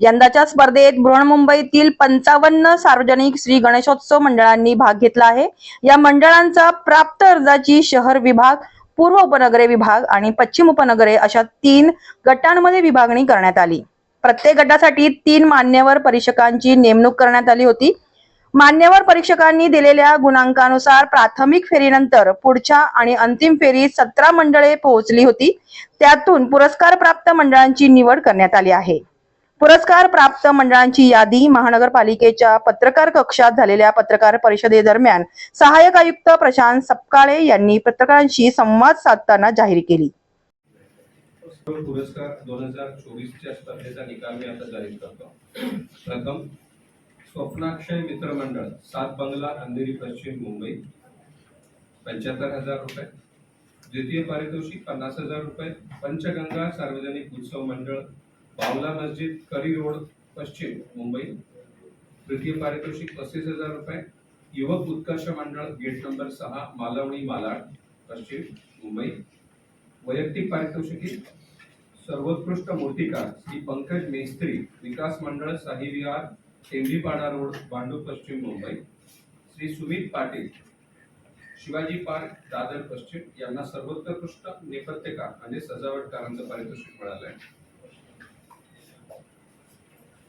यंदाच्या स्पर्धेत बृहन्मुंबईतील पंचावन्न सार्वजनिक श्री गणेशोत्सव मंडळांनी भाग घेतला आहे. या मंडळांचा प्राप्त अर्जाची शहर विभाग पूर्व उपनगरे विभाग आणि पश्चिम उपनगरे अशा तीन गटांमध्ये विभागणी करण्यात आली. प्रत्येक गटासाठी तीन मान्यवर परीक्षकांची नेमणूक करण्यात आली होती. मान्यवर परीक्षकांनी दिलेल्या गुणांकानुसार प्राथमिक फेरीनंतर पुढच्या आणि अंतिम फेरीत सतरा मंडळे पोहोचली होती. त्यातून पुरस्कार प्राप्त मंडळांची निवड करण्यात आली आहे. पुरस्कार प्राप्त मंडळांची यादी महानगरपालिकेच्या पत्रकार कक्षात झालेल्या पत्रकार परिषदेदरम्यान सहाय्यक आयुक्त प्रशांत सपकाळे यांनी पत्रकारांशी संवाद साधताना जाहीर केली. पुरस्कार दोन हजार चोवीसच्या स्पर्धेचा निकाल मी आता जाहीर करतो. प्रथम स्वप्नाक्षय मित्र मंडळ सात बंगला अंधेरी पश्चिम मुंबई पंच्याहत्तर हजार रुपये. द्वितीय पारितोषिक पन्नास हजार रुपये. पंचगंगा सार्वजनिक उत्सव मंडळ बावला मस्जिद करी रोड पश्चिम मुंबई. तृतीय पारितोषिक पस्तीस हजार रुपये. युवक उत्कर्ष मंडळ गेट नंबर सहा मालवणी मालाड पश्चिम मुंबई. वैयक्तिक पारितोषिकी सर्वोत्कृष्ट मूर्तिकार श्री पंकज मेस्त्री विकास मंडळ साही विहार टेंबीपाडा रोड बांडू पश्चिम मुंबई. श्री सुमित पाटील शिवाजी पार्क दादर पश्चिम. यांना सर्वोत्कृष्ट नेपथ्यकार म्हणजे सजावटकारांचं पारितोषिक मिळालं आहे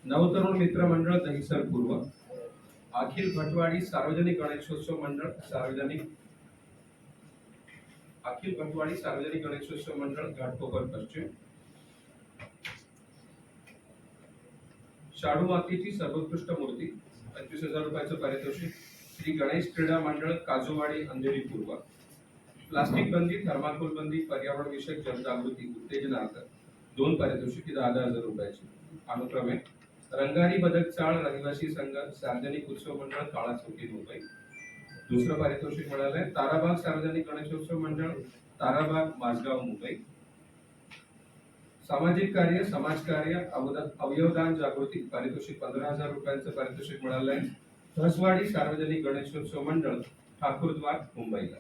नवतरुण मित्र मंडळ दहिसर पूर्व अखिल भटवाडी सार्वजनिक गणेशोत्सव मंडळ सार्वजनिक अखिल भटवाडी सार्वजनिक गणेशोत्सव मंडळ घाटकोपर पश्चिम शाडू मातीची सर्वोत्कृष्ट मूर्ती पंचवीस हजार रुपयाचं पारितोषिक श्री गणेश क्रीडा मंडळ काजूवाडी अंधेरी पूर्व प्लास्टिक बंदी थर्माकोल बंदी पर्यावरण विषयक जनजागृती उत्तेजनार्थ दोन पारितोषिके दहा दहा हजार रुपयाची. अनुक्रमे रंगारी बदक चाळ रहिवासी संघ सार्वजनिक उत्सव मंडळ काळा चौकी मुंबई. दुसरं पारितोषिक मिळालंय. ताराबाग सार्वजनिक गणेशोत्सव मंडळ ताराबाग माझगाव मुंबई. सामाजिक कार्य समाजकार्य अवदा- अवयवदान जागृती पारितोषिक पंधरा हजार रुपयांचं पारितोषिक मिळालंय. धसवाडी सार्वजनिक गणेशोत्सव मंडळ ठाकूरद्वार मुंबईला.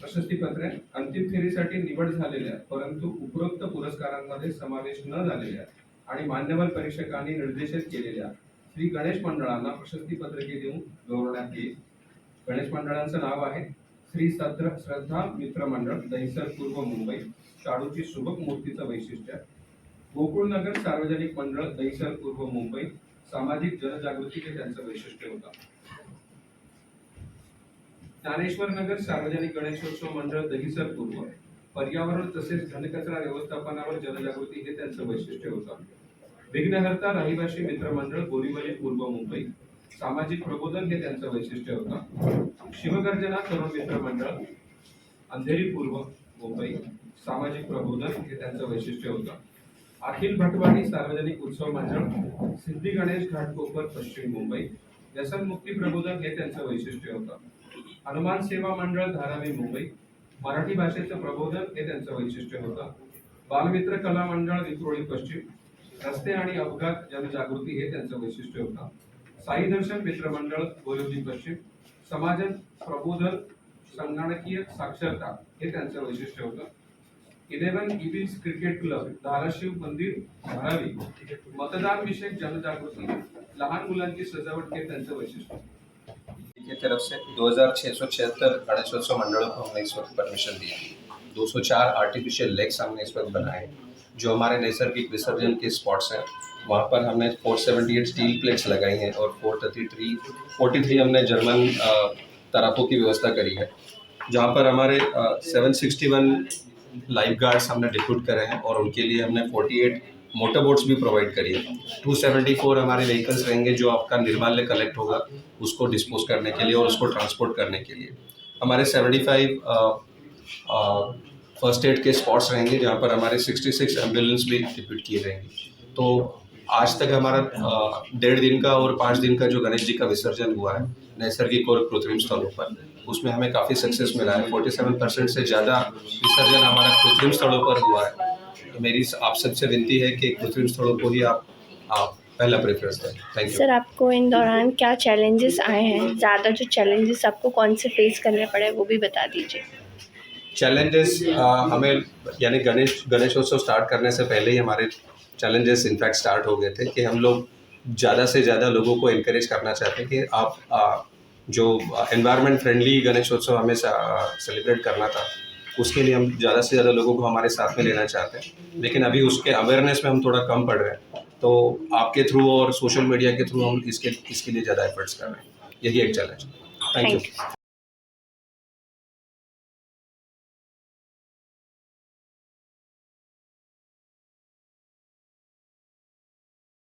प्रशस्तीपत्रे अंतिम फेरीसाठी निवड झालेल्या परंतु उपरोक्त पुरस्कारांमध्ये समावेश न झालेल्या आणि मान्यवर परीक्षकांनी निर्देशित केलेल्या श्री गणेश मंडळांना प्रशस्ती पत्रके देऊन गौरवण्यात येईल. गणेश मंडळांचं नाव आहे श्री सत्र श्रद्धा मित्र मंडळ दहिसर पूर्व मुंबई शाडूची सुबक मूर्तीचं वैशिष्ट्य. गोकुळनगर सार्वजनिक मंडळ दहिसर पूर्व मुंबई सामाजिक जनजागृती हे त्यांचं वैशिष्ट्य होतं. ज्ञानेश्वर नगर सार्वजनिक गणेशोत्सव मंडळ दहिसर पूर्व. पर्यावरण तसेच घनकचरा व्यवस्थापनावर जनजागृती हे त्यांचं वैशिष्ट्य होतं. विघ्नहर्ता रहिवासी मित्रमंडळ बोरीवली पूर्व मुंबई. सामाजिक प्रबोधन हे त्यांचं वैशिष्ट्य होतं. शिवगर्जना तरुण मित्रमंडळ अंधेरी पूर्व मुंबई. सामाजिक प्रबोधन हे त्यांचं वैशिष्ट्य होतं. अखिल भटवाडी सार्वजनिक उत्सव मंडळ सिद्धी गणेश घाटकोपर पश्चिम मुंबई. व्यसनमुक्ती प्रबोधन हे त्यांचं वैशिष्ट्य होतं. हनुमान सेवा मंडळ धारावी मुंबई. मराठी भाषेचं प्रबोधन हे त्यांचं वैशिष्ट्य होतं. बालमित्र कला मंडळ विक्रोळी पश्चिम रस्ते आणि अपघात जनजागृती हे त्यांचं वैशिष्ट्य होतं. साई दर्शन मित्र मंडळ बोरिवली पश्चिम समाज प्रबोधन संगणकीय साक्षरता हे त्यांचं वैशिष्ट्य होतं. Eleven evils cricket club Dharashiv मंदिर धारावी मतदान विषयक जनजागृती लहान मुलांची सजावट हे त्यांचं वैशिष्ट्य की तरफ़ से दो हज़ार छः सौ छिहत्तर गणेशोत्सव मंडलों को हमने इस वक्त परमिशन दी है। दो सौ चार आर्टिफिशियल लेक्स हमने इस वक्त बनाए जो हमारे नैसर्गिक विसर्जन के स्पॉट्स हैं। वहाँ पर हमने four seventy eight steel plates लगाई हैं और four thirty three forty three हमने जर्मन तरापों की व्यवस्था करी है। जहाँ पर हमारे seven sixty one life guards हमने डिप्यूट करे हैं और उनके लिए हमने फोर्टी एट मोटर बोट्स भी प्रोवाइड करिए। है टू सेवेंटी फोर हमारे व्हीकल्स रहेंगे जो आपका निर्माल्य कलेक्ट होगा, उसको डिस्पोज करने के लिए और उसको ट्रांसपोर्ट करने के लिए। हमारे सेवेंटी फाइव फ़र्स्ट एड के स्पॉट्स रहेंगे जहाँ पर हमारे सिक्सटी सिक्स एंबुलेंस भी डिप्यूट किए रहेंगे तो आज तक हमारा डेढ़ दिन का और पाँच दिन का जो गणेश जी का विसर्जन हुआ है, नैसर्गिक और कृत्रिम स्थलों पर, उसमें हमें काफ़ी सक्सेस मिला है। फोर्टी सेवन परसेंट से ज़्यादा विसर्जन हमारा कृत्रिम स्थलों पर हुआ है। मेरी आप सबसे विनती है कि कृत्रिम स्थलों को ही आप, आप पहला प्रेफरेंस दें। थैंक यू सर आपको इन दौरान क्या चैलेंजेस आए हैं? ज़्यादा जो चैलेंजेस आपको कौन से फेस करने पड़े वो भी बता दीजिए। चैलेंजेस हमें यानी गणेश गणेशोत्सव स्टार्ट करने से पहले ही हमारे चैलेंजेस इनफैक्ट स्टार्ट हो गए थे कि हम लोग ज़्यादा से ज़्यादा लोगों को इनक्रेज करना चाहते हैं कि आप आ, जो एनवायरनमेंट फ्रेंडली गणेशोत्सव हमें सेलिब्रेट करना था उसके लिए हम ज़्यादा से ज़्यादा लोगों को हमारे साथ में लेना चाहते हैं। लेकिन अभी उसके अवेयरनेस में हम थोड़ा कम पड़ रहे हैं। तो आपके थ्रू और सोशल मीडिया के थ्रू हम इसके इसके लिए ज़्यादा एफर्ट्स कर रहे हैं। यही एक चैलेंज थैंक यू